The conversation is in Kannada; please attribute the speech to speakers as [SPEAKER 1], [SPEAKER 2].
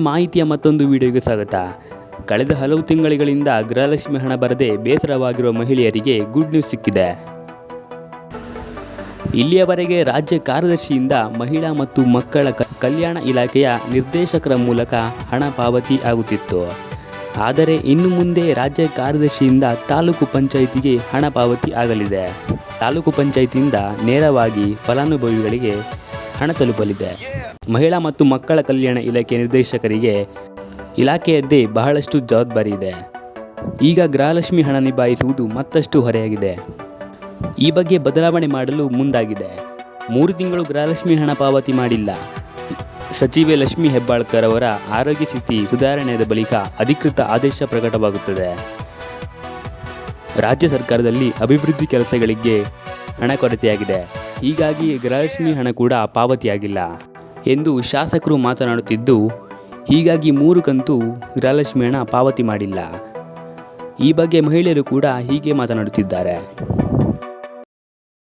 [SPEAKER 1] ಮಾಹಿತಿಯ ಮತ್ತೊಂದು ವಿಡಿಯೋಗೆ ಸ್ವಾಗತ. ಕಳೆದ ಹಲವು ತಿಂಗಳಿಗಳಿಂದ ಗೃಹಲಕ್ಷ್ಮಿ ಹಣ ಬರದೆ ಬೇಸರವಾಗಿರುವ ಮಹಿಳೆಯರಿಗೆ ಗುಡ್ ನ್ಯೂಸ್ ಸಿಕ್ಕಿದೆ. ಇಲ್ಲಿಯವರೆಗೆ ರಾಜ್ಯ ಕಾರ್ಯದರ್ಶಿಯಿಂದ ಮಹಿಳಾ ಮತ್ತು ಮಕ್ಕಳ ಕಲ್ಯಾಣ ಇಲಾಖೆಯ ನಿರ್ದೇಶಕರ ಮೂಲಕ ಹಣ ಪಾವತಿ ಆಗುತ್ತಿತ್ತು. ಆದರೆ ಇನ್ನು ಮುಂದೆ ರಾಜ್ಯ ಕಾರ್ಯದರ್ಶಿಯಿಂದ ತಾಲೂಕು ಪಂಚಾಯಿತಿಗೆ ಹಣ ಪಾವತಿ ಆಗಲಿದೆ. ತಾಲೂಕು ಪಂಚಾಯಿತಿಯಿಂದ ನೇರವಾಗಿ ಫಲಾನುಭವಿಗಳಿಗೆ ಹಣ ತಲುಪಲಿದೆ. ಮಹಿಳಾ ಮತ್ತು ಮಕ್ಕಳ ಕಲ್ಯಾಣ ಇಲಾಖೆ ನಿರ್ದೇಶಕರಿಗೆ ಇಲಾಖೆಯದ್ದೇ ಬಹಳಷ್ಟು ಜವಾಬ್ದಾರಿ ಇದೆ. ಈಗ ಗೃಹಲಕ್ಷ್ಮಿ ಹಣ ನಿಭಾಯಿಸುವುದು ಮತ್ತಷ್ಟು ಹೊರೆಯಾಗಿದೆ. ಈ ಬಗ್ಗೆ ಬದಲಾವಣೆ ಮಾಡಲು ಮುಂದಾಗಿದೆ. ಮೂರು ತಿಂಗಳು ಗೃಹಲಕ್ಷ್ಮಿ ಹಣ ಪಾವತಿ ಮಾಡಿಲ್ಲ. ಸಚಿವೆ ಲಕ್ಷ್ಮಿ ಹೆಬ್ಬಾಳ್ಕರ್ ಅವರ ಆರೋಗ್ಯ ಸ್ಥಿತಿ ಸುಧಾರಣೆಯಾದ ಬಳಿಕ ಅಧಿಕೃತ ಆದೇಶ ಪ್ರಕಟವಾಗುತ್ತದೆ. ರಾಜ್ಯ ಸರ್ಕಾರದಲ್ಲಿ ಅಭಿವೃದ್ಧಿ ಕೆಲಸಗಳಿಗೆ ಹಣ ಕೊರತೆಯಾಗಿದೆ. ಹೀಗಾಗಿ ಗೃಹಲಕ್ಷ್ಮಿ ಹಣ ಕೂಡ ಪಾವತಿಯಾಗಿಲ್ಲ ಎಂದು ಶಾಸಕರು ಮಾತನಾಡುತ್ತಿದ್ದು, ಹೀಗಾಗಿ ಮೂರು ಕಂತು ಗೃಹಲಕ್ಷ್ಮಿ ಹಣ ಪಾವತಿ ಮಾಡಿಲ್ಲ. ಈ ಬಗ್ಗೆ ಮಹಿಳೆಯರು ಕೂಡ ಹೀಗೆ ಮಾತನಾಡುತ್ತಿದ್ದಾರೆ.